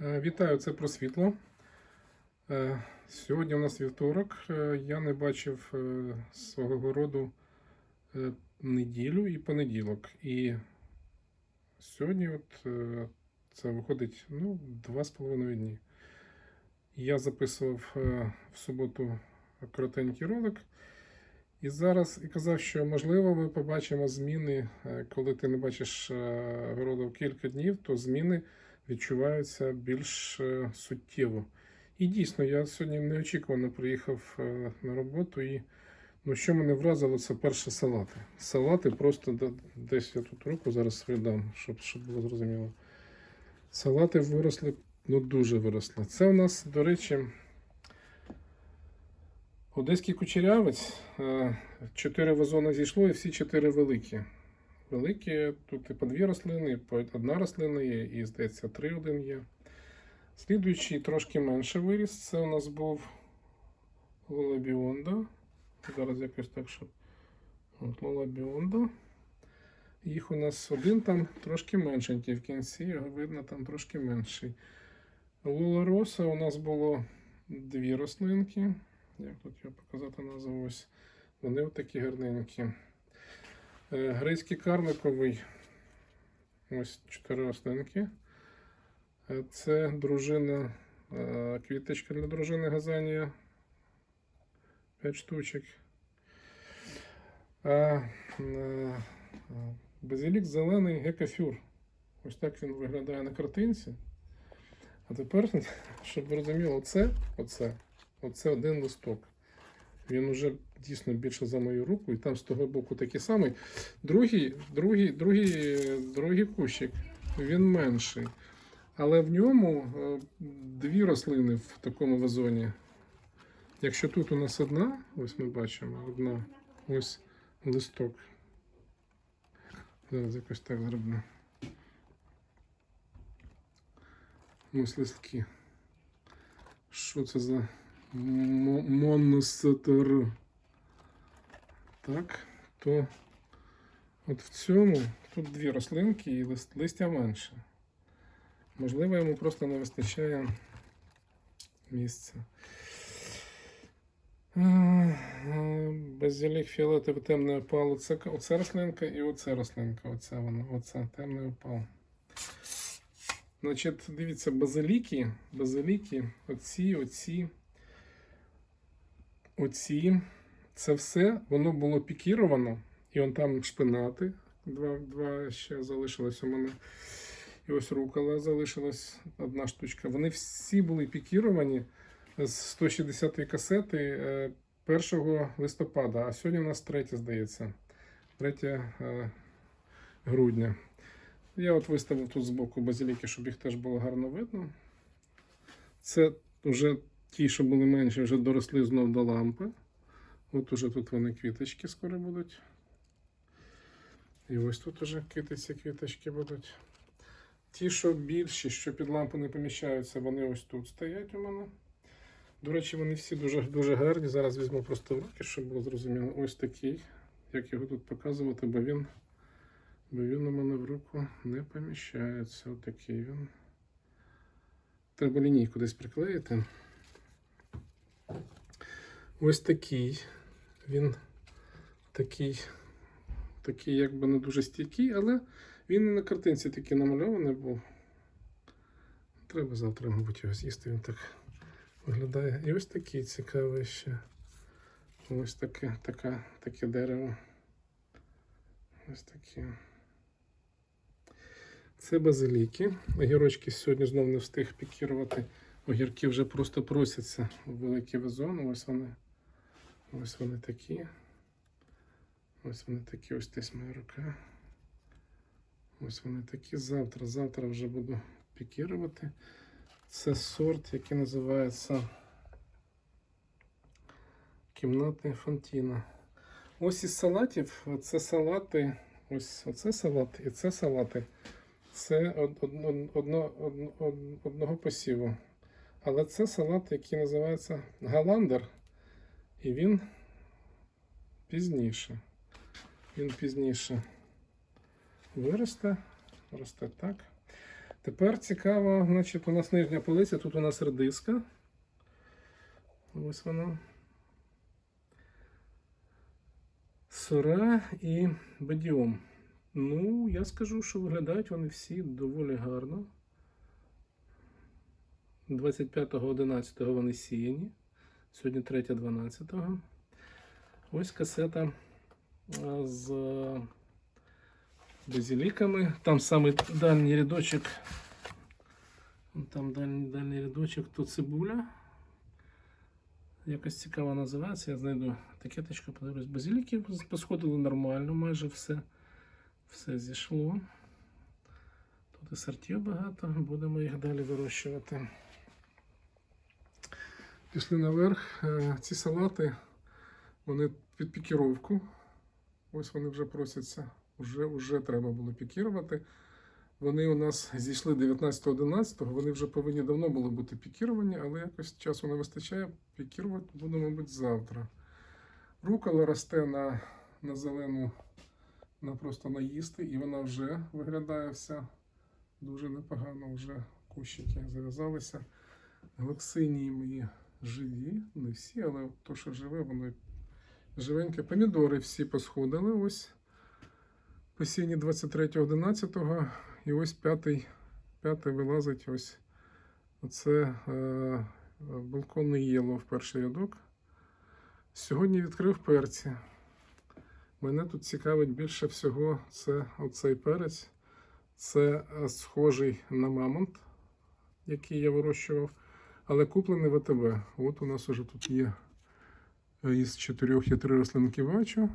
Е, Вітаю, це про світло. Е, Сьогодні у нас вівторок. Е, Я не бачив свого городу неділю і понеділок. І сьогодні от це виходить ну, два з половиною дні. Я записував в суботу коротенький ролик. І зараз і казав, що можливо ми побачимо зміни, коли ти не бачиш городу кілька днів, то зміни відчуваються більш е, суттєво. І дійсно, я сьогодні неочікувано приїхав е, на роботу, і ну, що мене вразило, це перше салати. Салати просто десь я тут руку зараз видам, щоб, щоб було зрозуміло. Салати виросли, ну дуже виросли. Це у нас, до речі, одеський кучерявець. Е, Чотири вазони зійшло, і всі чотири великі. Великі, тут і по дві рослини, і по одна рослина є, і, здається, три один є. Слідуючий трошки менше виріс. Це у нас був Лолабіонда. Зараз якось так. От Лолабіонда. Їх у нас один там трошки меншенький в кінці, його видно там трошки менший. Лола Роса у нас було дві рослинки. Як тут його показати назву? Ось. Вони отакі гарненькі. Е, Грецький карликовий. Ось чотири рослинки. Е, Це дружина, е, квіточка для дружини Газанія. П'ять штучок. А, Базилік зелений гекафюр. Ось так він виглядає на картинці. А тепер, щоб ви розуміли, оце, оце, оце один листок. Він уже дійсно більше за мою руку, і там з того боку такий самий. Другий, другий, другий, другий кущик, він менший. Але в ньому е, дві рослини в такому вазоні. Якщо тут у нас одна, ось ми бачимо, одна, ось листок. Зараз якось так зроблю. Ось листки. Що це за мо- Так, то от в цьому тут дві рослинки і лист, листя менше. Можливо, йому просто не вистачає місця. Базилік фіолетовий темний опал. Оце, оце рослинка і оце рослинка. Оце вона, оце темний опал. Значить, дивіться, базиліки, базиліки, оці, оці, оці. Це все воно було пікіровано. І он там шпинати. Два, два ще залишилось у мене. І ось рукола залишилась одна штучка. Вони всі були пікіровані з 160-ї касети е, 1 листопада, а сьогодні у нас 3, здається, 3 е, грудня. Я от виставив тут збоку базиліки, щоб їх теж було гарно видно. Це вже ті, що були менші, вже доросли знов до лампи. От уже тут вони квіточки скоро будуть. І ось тут уже китиці квіточки будуть. Ті, що більші, що під лампу не поміщаються, вони ось тут стоять у мене. До речі, вони всі дуже, дуже гарні. Зараз візьму просто в руки, щоб було зрозуміло. Ось такий, як його тут показувати, бо він, бо він у мене в руку не поміщається. Ось такий він. Треба лінійку десь приклеїти. Ось такий. Він такий, такий якби не дуже стійкий, але він і на картинці такий намальований був. Треба завтра, мабуть, його з'їсти. Він так виглядає. І ось такий цікавий ще. Ось таке, така, таке дерево. Ось такі. Це базиліки. Огірочки сьогодні знову не встиг пікірувати. Огірки вже просто просяться у великий вазон. Ось вони. Ось вони такі. Ось вони такі, ось десь моя рука. Ось вони такі. Завтра, завтра вже буду пікірувати. Це сорт, який називається кімнатний фонтіна. Ось із салатів, це салати, ось оце салат і це салати. Це од, од, од- одно, од- од- одного посіву. Але це салат, який називається галандер. І він пізніше. Він пізніше виросте. Росте так. Тепер цікаво, значить, у нас нижня полиця, тут у нас редиска. Ось вона. Сора і бадіом. Ну, я скажу, що виглядають вони всі доволі гарно. 25.11 вони сіяні. Сьогодні 3.12. Ось касета з базиліками. Там самий дальній рядочок. Там дальній, дальній рядочок, то цибуля. Якось цікаво називається. Я знайду етикеточку, подивлюсь. Базиліки посходили нормально, майже все. Все зійшло. Тут і сортів багато, будемо їх далі вирощувати. Пішли наверх. Е, Ці салати, вони під пікіровку. Ось вони вже просяться. Вже, вже треба було пікірувати. Вони у нас зійшли 19.11, вони вже повинні давно були бути пікіровані, але якось часу не вистачає. Пікірувати буду, мабуть, завтра. Рукола росте на, на зелену, на просто наїсти, і вона вже виглядає вся дуже непогано. Вже кущики зав'язалися. Глоксинії мої живі, не всі, але то, що живе, воно живеньке. Помідори всі посходили. Ось посінні 23.11 і ось п'ятий, п'ятий вилазить ось оце е, балконний єло в перший рядок. Сьогодні відкрив перці. Мене тут цікавить більше всього це оцей перець. Це е, схожий на мамонт, який я вирощував, але куплений в АТБ. От у нас уже тут є е, із чотирьох є три рослинки бачу.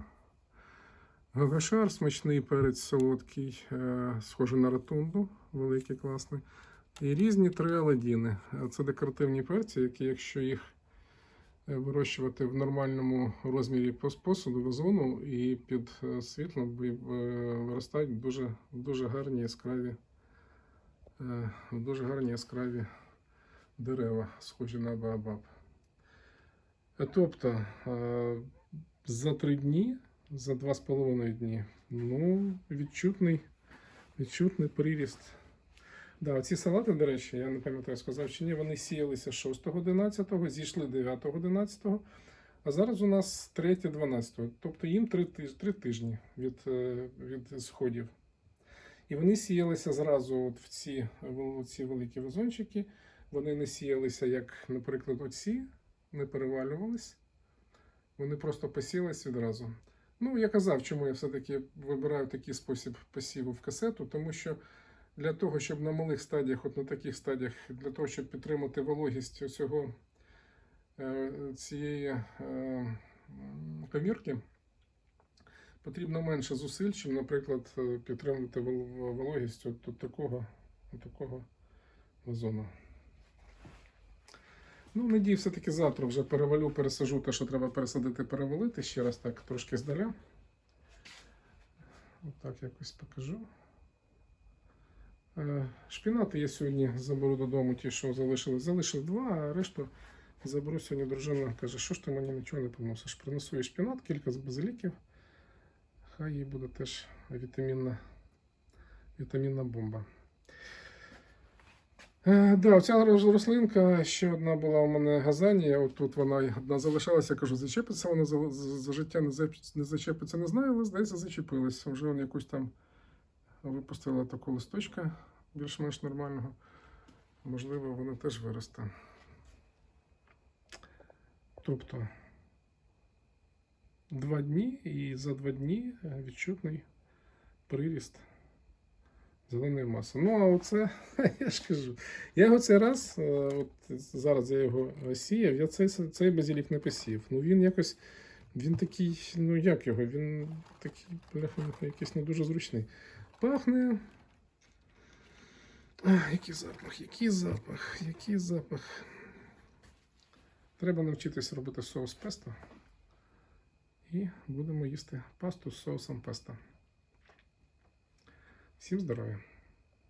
Гагашар, смачний перець солодкий, е, схожий на ротунду, великий, класний. І різні три аладіни. Е, Це декоративні перці, які, якщо їх вирощувати в нормальному розмірі пос- посуду, вазону і під світлом, виростають дуже, дуже гарні яскраві, дуже гарні яскраві дерева, схожі на Баобаб. Е, Тобто е, за три дні за два з половиною дні. Ну, відчутний, відчутний приріст. Да, ці салати, до речі, я не пам'ятаю, сказав чи ні, вони сіялися 6.11, зійшли 9.11, а зараз у нас 3.12. Тобто їм 3, 3 тижні від, е, від сходів. І вони сіялися зразу от в ці, в ці великі вазончики. Вони не сіялися, як, наприклад, оці, не перевалювались. Вони просто посілись відразу. Ну, я казав, чому я все-таки вибираю такий спосіб посіву в касету, тому що для того, щоб на малих стадіях, от на таких стадіях, для того, щоб підтримати вологість цього е, цієї е, комірки, потрібно менше зусиль, чим, наприклад, підтримувати вологість от, от такого, от такого вазону. Ну, надію, все-таки завтра вже перевалю, пересажу те, що треба пересадити, перевалити. Ще раз так трошки здаля. Отак якось покажу. Е, Шпінати я сьогодні заберу додому, ті, що залишились. Залишив два, а решту заберу сьогодні. Дружина каже, що ж ти мені нічого не приносиш. Принесу їй шпінат, кілька з базиліків. Хай їй буде теж вітамінна, вітамінна бомба. Е, Да, ця рослинка ще одна була у мене газанія. От тут вона одна залишалася, кажу, зачепиться вона за, за, життя не, не зачепиться, не знаю, але здається, зачепилася. Вже вона якусь там випустила таку листочка більш-менш нормального. Можливо, вона теж виросте. Тобто два дні і за два дні відчутний приріст зеленої маси. Ну, а оце, я ж кажу, я його цей раз, е, от зараз я його сіяв, я цей, цей базилік не посів. Ну він якось, він такий, ну як його, він такий, бляха, якийсь не дуже зручний. Пахне. Ах, який запах, який запах, який запах. Треба навчитися робити соус песто. І будемо їсти пасту з соусом песто. Всім здоров'я!